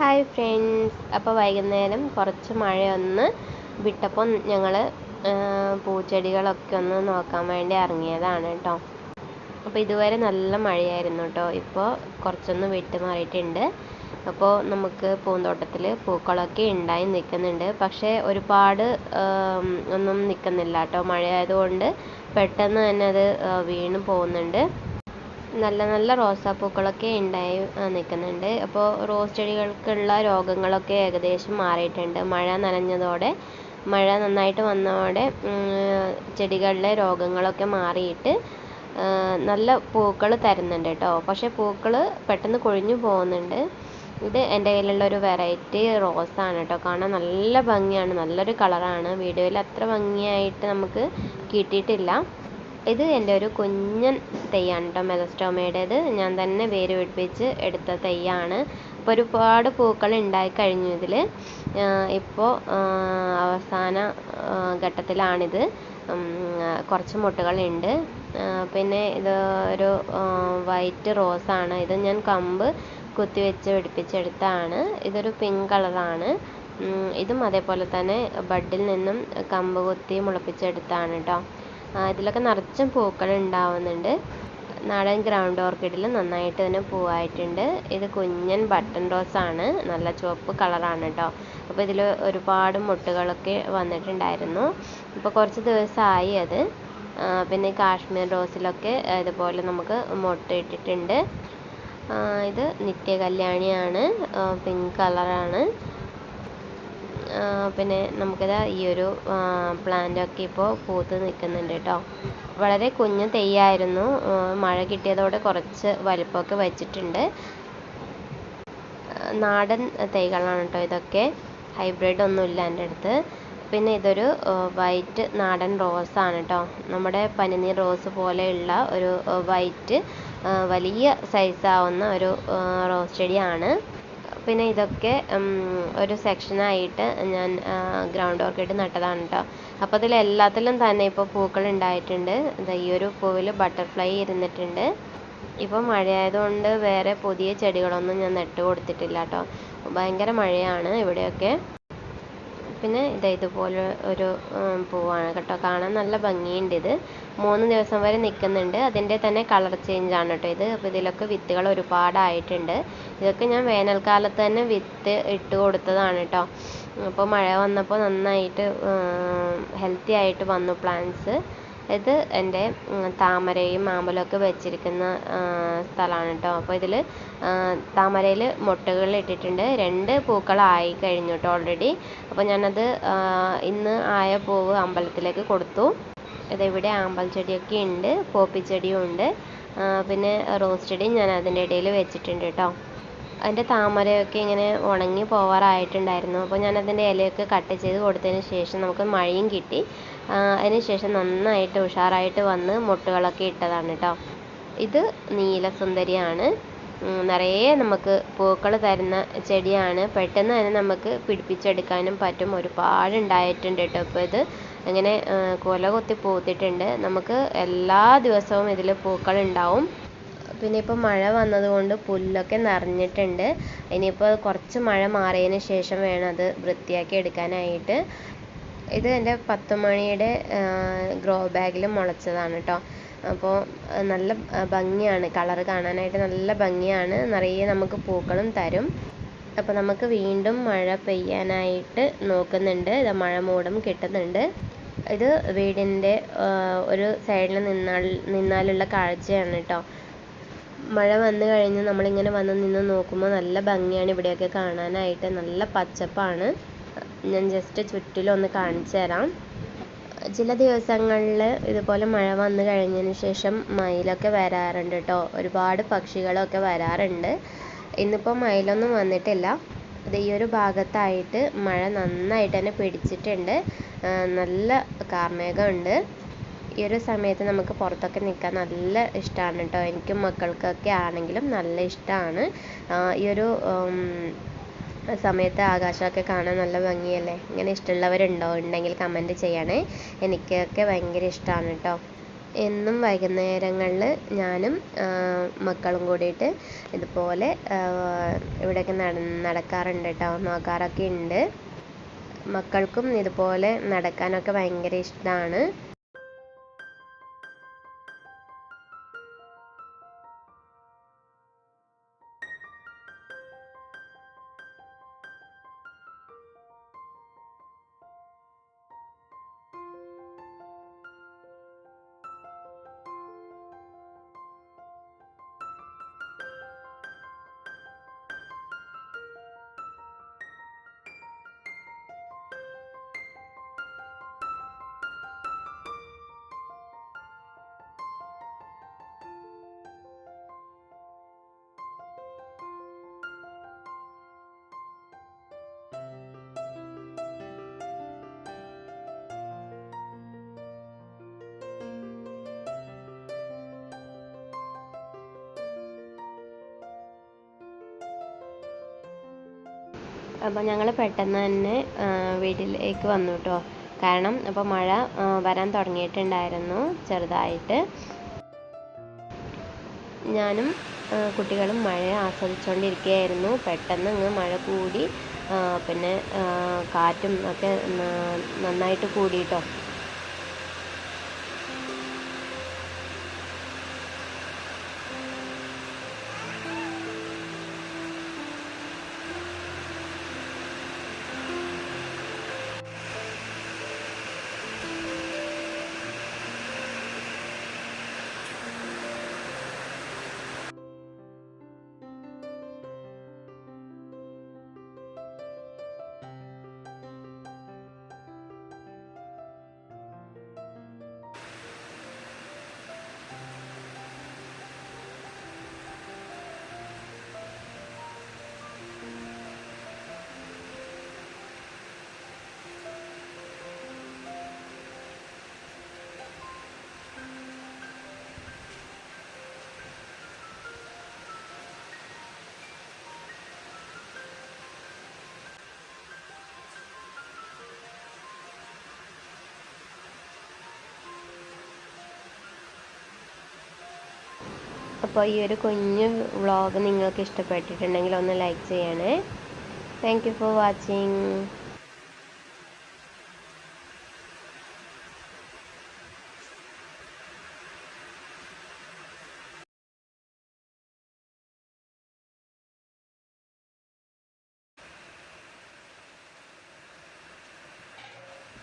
Hi friends അപ്പോൾ വൈകുന്നേരം കുറച്ച് മഴയൊന്ന് വിട്ടപ്പോൾ ഞങ്ങൾ പൂച്ചെടികളൊക്കെ ഒന്ന് നോക്കാൻ വേണ്ടി ഇറങ്ങിയതാണ് കേട്ടോ. അപ്പോൾ ഇതുവരെ നല്ല മഴയായിരുന്നു കേട്ടോ. ഇപ്പോൾ കുറച്ചൊന്ന് വിട്ട് മാറിയിട്ടുണ്ട്. അപ്പോൾ നമുക്ക് പൂന്തോട്ടത്തിൽ പൂക്കളൊക്കെ ഉണ്ടായി നിൽക്കുന്നുണ്ട്. പക്ഷേ ഒരുപാട് ഒന്നും നിൽക്കുന്നില്ല കേട്ടോ. മഴയായതുകൊണ്ട് പെട്ടെന്ന് തന്നെ അത് വീണ് പോകുന്നുണ്ട്. നല്ല നല്ല റോസാപ്പൂക്കളൊക്കെ ഉണ്ടായി നിൽക്കുന്നുണ്ട്. അപ്പോൾ റോസ് ചെടികൾക്കുള്ള രോഗങ്ങളൊക്കെ ഏകദേശം മാറിയിട്ടുണ്ട്. മഴ നനഞ്ഞതോടെ മഴ നന്നായിട്ട് വന്നതോടെ ചെടികളിലെ രോഗങ്ങളൊക്കെ മാറിയിട്ട് നല്ല പൂക്കൾ തരുന്നുണ്ട് കേട്ടോ. പക്ഷേ പൂക്കൾ പെട്ടെന്ന് കൊഴിഞ്ഞു പോകുന്നുണ്ട്. ഇത് എന്റെ കയ്യിലുള്ള ഒരു വെറൈറ്റി റോസാണ് കേട്ടോ. കാണാൻ നല്ല ഭംഗിയാണ് നല്ലൊരു കളറാണ്. വീഡിയോയിൽ അത്ര ഭംഗിയായിട്ട് നമുക്ക് കിട്ടിയിട്ടില്ല. ഇത് എന്റെ ഒരു കുഞ്ഞൻ തെയ്യാണ് കേട്ടോ മെലസ്റ്റോമയുടേത്. ഞാൻ തന്നെ വേര് പിടിപ്പിച്ച് എടുത്ത തെയ്യാണ്. ഇപ്പോൾ ഒരുപാട് പൂക്കൾ ഉണ്ടായി കഴിഞ്ഞു ഇതിൽ. ഇപ്പോൾ അവസാന ഘട്ടത്തിലാണിത്. കുറച്ച് മുട്ടുകളുണ്ട്. പിന്നെ ഇത് ഒരു വൈറ്റ് റോസാണ്. ഇത് ഞാൻ കമ്പ് കുത്തിവെച്ച് പിടിപ്പിച്ചെടുത്താണ്. ഇതൊരു പിങ്ക് കളറാണ്. ഇതും അതേപോലെ തന്നെ ബഡിൽ നിന്നും കമ്പ് കുത്തി മുളപ്പിച്ചെടുത്താണ് കേട്ടോ. ഇതിലൊക്കെ നിറച്ചും പൂക്കൾ ഉണ്ടാവുന്നുണ്ട്. നാടൻ ഗ്രൗണ്ട് ഓർക്കിഡിൽ നന്നായിട്ട് തന്നെ പൂവായിട്ടുണ്ട്. ഇത് കുഞ്ഞൻ ബട്ടൺ റോസ് ആണ്. നല്ല ചുവപ്പ് കളറാണ് കേട്ടോ അപ്പോൾ ഇതിൽ ഒരുപാട് മുട്ടുകളൊക്കെ വന്നിട്ടുണ്ടായിരുന്നു. ഇപ്പോൾ കുറച്ച് ദിവസമായി അത്. പിന്നെ കാശ്മീർ റോസിലൊക്കെ ഇതുപോലെ നമുക്ക് മുട്ട ഇട്ടിട്ടുണ്ട് ഇത് നിത്യ കല്യാണിയാണ്. പിങ്ക് കളറാണ് പിന്നെ നമുക്കിത് ഈ ഒരു പ്ലാന്റൊക്കെ ഇപ്പോൾ പൂത്ത് നിൽക്കുന്നുണ്ട് കേട്ടോ വളരെ കുഞ്ഞു തെയ്യായിരുന്നു. മഴ കിട്ടിയതോടെ കുറച്ച് വലിപ്പമൊക്കെ വച്ചിട്ടുണ്ട്. നാടൻ തൈകളാണ് കേട്ടോ ഇതൊക്കെ. ഹൈബ്രിഡ് ഒന്നുമില്ല എന്റെ അടുത്ത്. പിന്നെ ഇതൊരു വൈറ്റ് നാടൻ റോസാണ് കേട്ടോ നമ്മുടെ പനിനീർ റോസ് പോലെയുള്ള ഒരു വൈറ്റ് വലിയ സൈസാവുന്ന ഒരു റോസ് ചെടിയാണ്. പിന്നെ ഇതൊക്കെ ഒരു സെക്ഷനായിട്ട് ഞാൻ ഗ്രൗണ്ട് ഓർക്കിഡ് നട്ടതാണ് കേട്ടോ അപ്പോൾ അതിൽ എല്ലാത്തിലും തന്നെ ഇപ്പോൾ പൂക്കൾ ഉണ്ടായിട്ടുണ്ട്. ഈ ഒരു പൂവിൽ ബട്ടർഫ്ലൈ ഇരുന്നിട്ടുണ്ട്. ഇപ്പോൾ മഴയായതുകൊണ്ട് വേറെ പുതിയ ചെടികളൊന്നും ഞാൻ നട്ടു കൊടുത്തിട്ടില്ല കേട്ടോ ഭയങ്കര മഴയാണ് ഇവിടെയൊക്കെ. പിന്നെ ഇതാ ഇതുപോലെ ഒരു പൂവാണ് കേട്ടോ. കാണാൻ നല്ല ഭംഗിയുണ്ട് ഇത്. മൂന്ന് ദിവസം വരെ നിൽക്കുന്നുണ്ട് അതിന്റെ തന്നെ കളർ ചേഞ്ച് ആണ് കേട്ടോ ഇത്. അപ്പോൾ ഇതിലൊക്കെ വിത്തുകൾ ഒരുപാടായിട്ടുണ്ട്. ഇതൊക്കെ ഞാൻ വേനൽക്കാലത്ത് തന്നെ വിത്ത് ഇട്ട് കൊടുത്തതാണ് കേട്ടോ. അപ്പോൾ മഴ വന്നപ്പോൾ നന്നായിട്ട് ഹെൽത്തി ആയിട്ട് വന്നു പ്ലാന്റ്സ് ഇത് എന്റെ താമരയും മാമ്പഴമൊക്കെ വെച്ചിരിക്കുന്ന സ്ഥലമാണ് കേട്ടോ അപ്പോൾ ഇതിൽ താമരയിൽ മുട്ടകൾ ഇട്ടിട്ടുണ്ട്. രണ്ട് പൂക്കളായി കഴിഞ്ഞു കേട്ടോ ഓൾറെഡി അപ്പോൾ ഞാനത് ഇന്ന് ആയ പൂവ് അമ്പലത്തിലേക്ക് കൊടുത്തു. ഇതിവിടെ? ആമ്പൽ ചെടിയൊക്കെ ഉണ്ട് പോപ്പി ചെടിയും ഉണ്ട് പിന്നെ റോസ് ചെടിയും ഞാൻ അതിന്റെ ഇടയിൽ വെച്ചിട്ടുണ്ട് കേട്ടോ അതിന്റെ താമരയൊക്കെ ഇങ്ങനെ ഉണങ്ങി പോവാറായിട്ടുണ്ടായിരുന്നു. അപ്പോൾ ഞാൻ അതിന്റെ ഇലയൊക്കെ കട്ട് ചെയ്ത് കൊടുത്തതിന് ശേഷം നമുക്ക് മഴയും കിട്ടി. അതിന് ശേഷം നന്നായിട്ട് ഉഷാറായിട്ട് വന്ന് മുട്ടുകളൊക്കെ ഇട്ടതാണ് കേട്ടോ ഇത് നീലസുന്ദരിയാണ്. നിറയെ നമുക്ക് പൂക്കൾ തരുന്ന ചെടിയാണ്. പെട്ടെന്ന് തന്നെ നമുക്ക് പിടിപ്പിച്ചെടുക്കാനും പറ്റും. ഒരുപാട് ഉണ്ടായിട്ടുണ്ട് കേട്ടോ ഇപ്പോൾ ഇത് ഇങ്ങനെ കുല കൊത്തി പൂത്തിട്ടുണ്ട്. നമുക്ക് എല്ലാ ദിവസവും ഇതിൽ പൂക്കൾ ഉണ്ടാവും. പിന്നെ ഇപ്പോൾ മഴ വന്നതുകൊണ്ട് പുല്ലൊക്കെ നിറഞ്ഞിട്ടുണ്ട്. ഇനിയിപ്പോൾ കുറച്ച് മഴ മാറിയതിന് ശേഷം വേണം അത് വൃത്തിയാക്കി എടുക്കാനായിട്ട്. ഇത് എന്റെ പത്ത് മണിയുടെ ഗ്രോ ബാഗിൽ മുളച്ചതാണ് കേട്ടോ അപ്പോൾ നല്ല ഭംഗിയാണ്. കളർ കാണാനായിട്ട് നല്ല ഭംഗിയാണ്. നിറയെ നമുക്ക് പൂക്കളും തരും. അപ്പോൾ നമുക്ക് വീണ്ടും മഴ പെയ്യാനായിട്ട് നോക്കുന്നുണ്ട്. ഇത് മഴ മൂടും കിട്ടുന്നുണ്ട്. ഇത് വീടിന്റെ ഒരു സൈഡിൽ നിന്നാൽ നിന്നാലുള്ള കാഴ്ചയാണ് കേട്ടോ മഴ വന്നു കഴിഞ്ഞ് നമ്മളിങ്ങനെ വന്ന് നിന്ന് നോക്കുമ്പോൾ നല്ല ഭംഗിയാണ് ഇവിടെയൊക്കെ കാണാനായിട്ട്. നല്ല പച്ചപ്പാണ്. ഞാൻ ജസ്റ്റ് ചുറ്റിലൊന്ന് കാണിച്ചു തരാം. ചില ദിവസങ്ങളിൽ ഇതുപോലെ മഴ വന്നു കഴിഞ്ഞതിന് ശേഷം മയിലൊക്കെ വരാറുണ്ട് കേട്ടോ ഒരുപാട് പക്ഷികളൊക്കെ വരാറുണ്ട്. ഇന്നിപ്പോൾ മയിലൊന്നും വന്നിട്ടില്ല. അത് ഈ ഒരു ഭാഗത്തായിട്ട് മഴ നന്നായിട്ട് തന്നെ പിടിച്ചിട്ടുണ്ട്. നല്ല കാർമേഘമുണ്ട് ഈ ഒരു സമയത്ത് നമുക്ക് പുറത്തൊക്കെ നിൽക്കാൻ നല്ല ഇഷ്ടമാണ് കേട്ടോ എനിക്കും മക്കൾക്കൊക്കെ ആണെങ്കിലും നല്ല ഇഷ്ടമാണ് ഈ ഒരു സമയത്ത് ആകാശമൊക്കെ കാണാൻ നല്ല ഭംഗിയല്ലേ? ഇങ്ങനെ ഇഷ്ടമുള്ളവരുണ്ടോ? ഉണ്ടെങ്കിൽ കമന്റ് ചെയ്യണേ. എനിക്കൊക്കെ ഭയങ്കര ഇഷ്ടമാണ് കേട്ടോ എന്നും വൈകുന്നേരങ്ങളിൽ ഞാനും മക്കളും കൂടിയിട്ട് ഇതുപോലെ ഇവിടെയൊക്കെ നട നടക്കാറുണ്ട് കേട്ടോ നോക്കാറൊക്കെ ഉണ്ട്. മക്കൾക്കും ഇതുപോലെ നടക്കാനൊക്കെ ഭയങ്കര ഇഷ്ടമാണ് അപ്പോൾ ഞങ്ങൾ പെട്ടെന്ന് തന്നെ വീട്ടിലേക്ക് വന്നു കേട്ടോ കാരണം അപ്പോൾ മഴ വരാൻ തുടങ്ങിയിട്ടുണ്ടായിരുന്നു ചെറുതായിട്ട്. ഞാനും കുട്ടികളും മഴ ആസ്വദിച്ചുകൊണ്ടിരിക്കുകയായിരുന്നു പെട്ടെന്ന് അങ്ങ് മഴ കൂടി പിന്നെ കാറ്റും ഒക്കെ നന്നായിട്ട് കൂടിയിട്ടോ അപ്പോൾ ഈ ഒരു കുഞ്ഞു വ്ളോഗ് നിങ്ങൾക്ക് ഇഷ്ടപ്പെട്ടിട്ടുണ്ടെങ്കിൽ ഒന്ന് ലൈക്ക് ചെയ്യണേ. Thank you for watching